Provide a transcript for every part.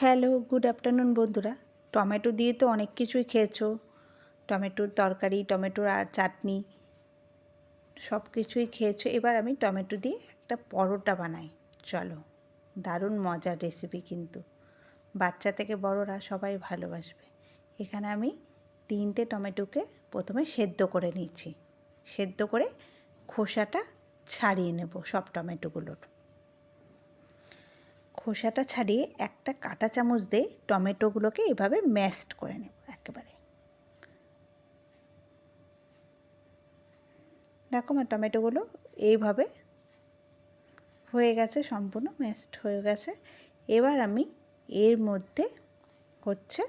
Hello, good afternoon বন্ধুরা। Tomato দিয়ে তো অনেক কিছুই খেয়েছো। টমেটোর তরকারি, টমেটোর চাটনি, সব কিছুই খেয়েছো। এবার আমি টমেটো দিয়ে একটা পরোটা বানাই। চলো, দারুণ মজার রেসিপি কিন্তু। বাচ্চা থেকে বড়রা সবাই ভালোবাসবে। এখানে আমি তিনটে টমেটোকে প্রথমে সেদ্ধ করে নিয়েছি সেদ্ধ করে খোসাটা ছাড়িয়ে নেব সব টমেটোগুলোর। খোসাটা ছাড়িয়ে একটা কাঁটা চামচ দিয়ে টমেটোগুলোকে এভাবে ম্যাশড করে নেব একেবারে। দেখো আমার টমেটোগুলো এইভাবে হয়ে গেছে, সম্পূর্ণ ম্যাশড হয়ে গেছে। এবার আমি এর মধ্যে হচ্ছে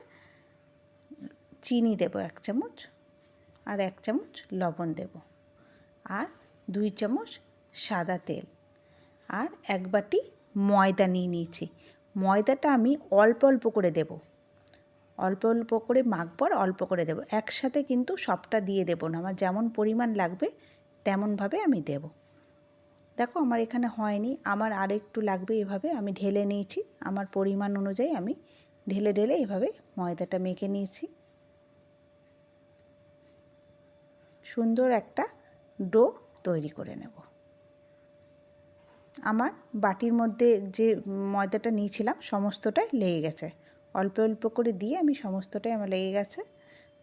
চিনি দেব এক চামচ আর এক চামচ লবণ দেব আর দুই চামচ সাদা তেল আর এক বাটি ময়দা নিয়ে নিয়েছি। ময়দাটা আমি অল্প অল্প করে দেব। অল্প অল্প করে মাখবো আর অল্প করে দেব। একসাথে কিন্তু সবটা দিয়ে দেবো না। আমার যেমন পরিমাণ লাগবে, তেমনভাবে আমি দেব। দেখো, আমার এখানে হয়নি। আমার আর একটু লাগবে এভাবে। আমি ঢেলে নিয়েছি। আমার পরিমাণ অনুযায়ী আমি ঢেলে ঢেলে এভাবে ময়দাটা মেখে নিয়েছি। সুন্দর একটা ডো তৈরি করে নেব। আমার বাটির মধ্যে যে ময়দাটা নিয়েছিলাম সমস্তটাই লেগে গেছে। অল্প অল্প করে দিয়ে আমি সমস্তটাই আমার লেগে গেছে।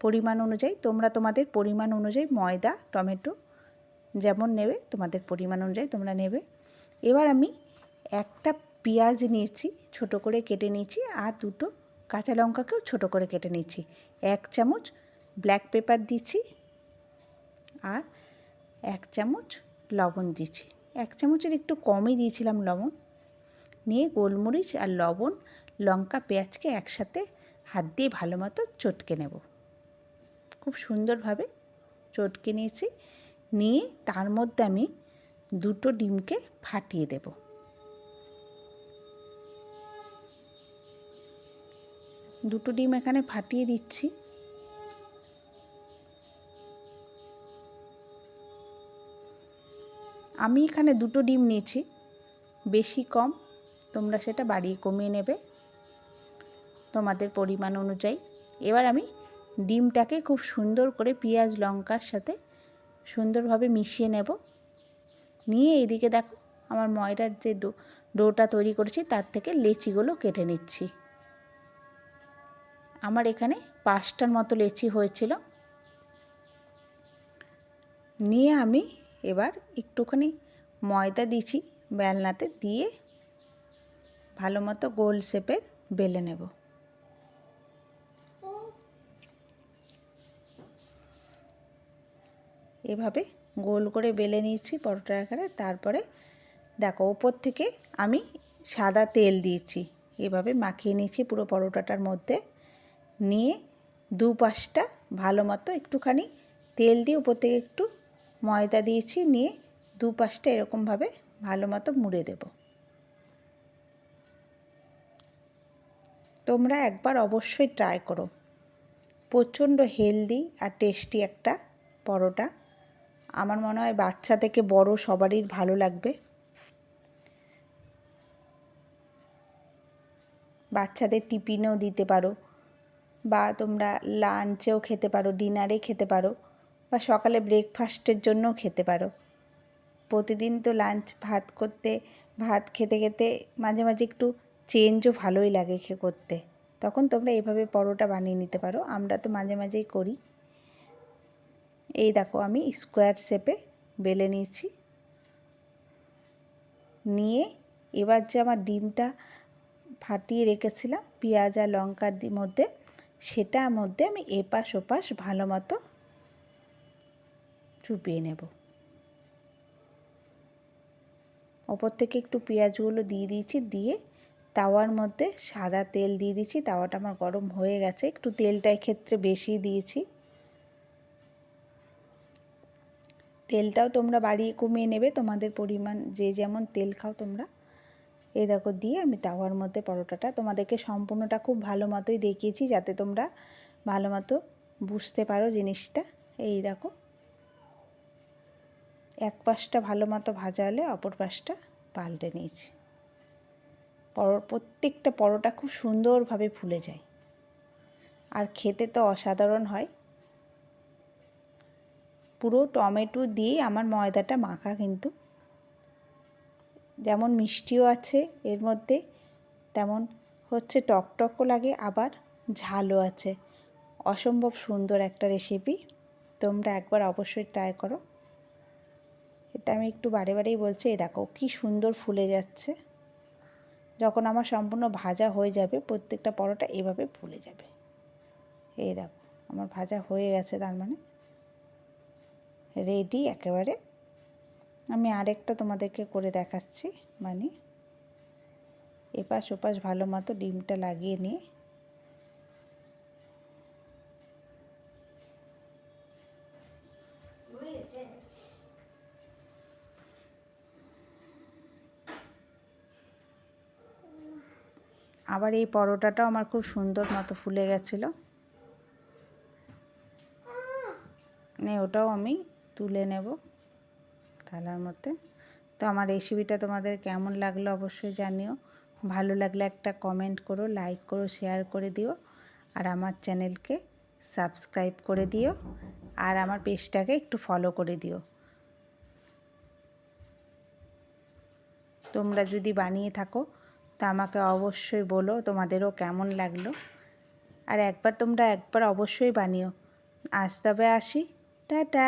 পরিমাণ অনুযায়ী তোমরা তোমাদের পরিমাণ অনুযায়ী ময়দা, টমেটো যেমন নেবে তোমাদের পরিমাণ অনুযায়ী তোমরা নেবে। এবার আমি একটা পেঁয়াজ নিয়েছি, ছোট করে কেটে নিয়েছি আর দুটো কাঁচা লঙ্কাকেও ছোট করে কেটে নিয়েছি। এক চামচ ব্ল্যাক পেপার দিচ্ছি আর এক চামচ লবণ দিচ্ছি এক চামচের একটু কমই দিয়েছিলাম লবণ। নিয়ে গোলমরিচ আর লবণ, লঙ্কা, পেঁয়াজকে একসাথে হাত দিয়ে ভালো মতো চটকে নেব। খুব সুন্দরভাবে চটকে নিয়েছি। নিয়ে তার মধ্যে আমি দুটো ডিমকে ফাটিয়ে দেব। দুটো ডিম এখানে ফাটিয়ে দিচ্ছি। আমি এখানে দুটো ডিম নিয়েছি। বেশি কম, তোমরা সেটা বাড়িয়ে কমিয়ে নেবে তোমাদের পরিমাণ অনুযায়ী। এবার আমি ডিমটাকে খুব সুন্দর করে পেঁয়াজ, লঙ্কার সাথে সুন্দরভাবে মিশিয়ে নেব। নিয়ে এইদিকে দেখো, আমার ময়রার যে ডো, ডোটা তৈরি করেছি, তার থেকে লেচিগুলো কেটে নিচ্ছি। আমার এখানে পাঁচটার মতো লেচি হয়েছিল। নিয়ে আমি এবার একটুখানি ময়দা দিয়েছি বেলনাতে দিয়ে ভালো মতো গোল শেপের বেলে নেব। এভাবে গোল করে বেলে নিয়েছি পরোটার আকারে। তারপরে দেখো, ওপর থেকে আমি সাদা তেল দিয়েছি। এভাবে মাখিয়ে নিয়েছি পুরো পরোটাটার মধ্যে। নিয়ে দু পাশটা ভালো মতো একটুখানি তেল দিয়ে উপর থেকে একটু ময়দা দিয়েছি, নিয়ে দুপাশটা এরকমভাবে ভালো মতো মুড়ে দেব। তোমরা একবার অবশ্যই ট্রাই করো। প্রচণ্ড হেলদি আর টেস্টি একটা পরোটা। আমার মনে হয় বাচ্চা থেকে বড় সবারই ভালো লাগবে। বাচ্চাদের টিফিনেও দিতে পারো বা তোমরা লাঞ্চেও খেতে পারো ডিনারে খেতে পারো। বা সকালে ব্রেকফাস্টের জন্যও খেতে পারো। প্রতিদিন তো লাঞ্চ ভাত করতে, ভাত খেতে খেতে মাঝে মাঝে একটু চেঞ্জও ভালোই লাগে খে, করতে। তখন তোমরা এভাবে পরোটা বানিয়ে নিতে পারো। আমরা তো মাঝে মাঝেই করি। এই দেখো আমি স্কোয়ার শেপে বেলে নিয়েছি। নিয়ে এবার যে আমার ডিমটা ফাটিয়ে রেখেছিলাম, পেঁয়াজ আর লঙ্কার মধ্যে, সেটার মধ্যে আমি এপাশ ওপাশ ভালো মতো চুপিয়ে নেব। ওপর থেকে একটু পেঁয়াজগুলো দিয়ে দিয়েছি, দিয়ে তাওয়ার মধ্যে সাদা তেল দিয়ে দিয়েছি। তাওয়াটা আমার গরম হয়ে গেছে, একটু তেলটা ক্ষেত্রে বেশি দিয়েছি। তেলটাও তোমরা বাড়িয়ে কমিয়ে নেবে, তোমাদের পরিমাণ যে যেমন তেল খাও তোমরা। এই দেখো, দিয়ে আমি তাওয়ার মধ্যে পরোটাটা তোমাদেরকে সম্পূর্ণটা খুব ভালো মতোই দেখিয়েছি, যাতে তোমরা ভালো মতো বুঝতে পারো জিনিসটা। এই দেখো। এক পাশটা ভালো মতো ভাজা হলে অপর পাশটা পাল্টে নিয়েছি। পর- প্রত্যেকটা পরোটা খুব সুন্দরভাবে ফুলে যায়। আর খেতে তো অসাধারণ হয়। পুরো টমেটো দিয়ে আমার ময়দাটা মাখা কিন্তু। যেমন মিষ্টিও আছে এর মধ্যে, তেমন হচ্ছে টকটকও লাগে, আবার ঝালও আছে। অসম্ভব সুন্দর একটা রেসিপি তোমরা একবার অবশ্যই ট্রাই করো। এটা আমি একটু বারে বারেই বলছি, এই দেখো কি সুন্দর ফুলে যাচ্ছে। যখন আমার সম্পূর্ণ ভাজা হয়ে যাবে, প্রত্যেকটা পরোটা এভাবে ফুলে যাবে। এই দেখো, আমার ভাজা হয়ে গেছে তার মানে। রেডি একেবারে। আমি আরেকটা তোমাদেরকে করে দেখাচ্ছি মানে এপাশ ওপাশ ভালো মতো ডিমটা লাগিয়ে নিয়ে আবার এই পরোটাটাও আমার খুব সুন্দর মতো ফুলে গেছিল। নে, ওটাও আমি তুলে নেব থালার মধ্যে। তো আমার রেসিপিটা তোমাদের কেমন লাগল অবশ্যই জানিও। ভালো লাগলে একটা কমেন্ট করো, লাইক করো, শেয়ার করে দিও। আর আমার চ্যানেলকে সাবস্ক্রাইব করে দিও। আর আমার পেজটাকে একটু ফলো করে দিও। তোমরা যদি বানিয়ে থাকো তা আমাকে অবশ্যই বলো তোমাদেরও কেমন লাগল। আর একবার তোমরা একবার অবশ্যই বানিও। আজ তবে আসি। টাটা।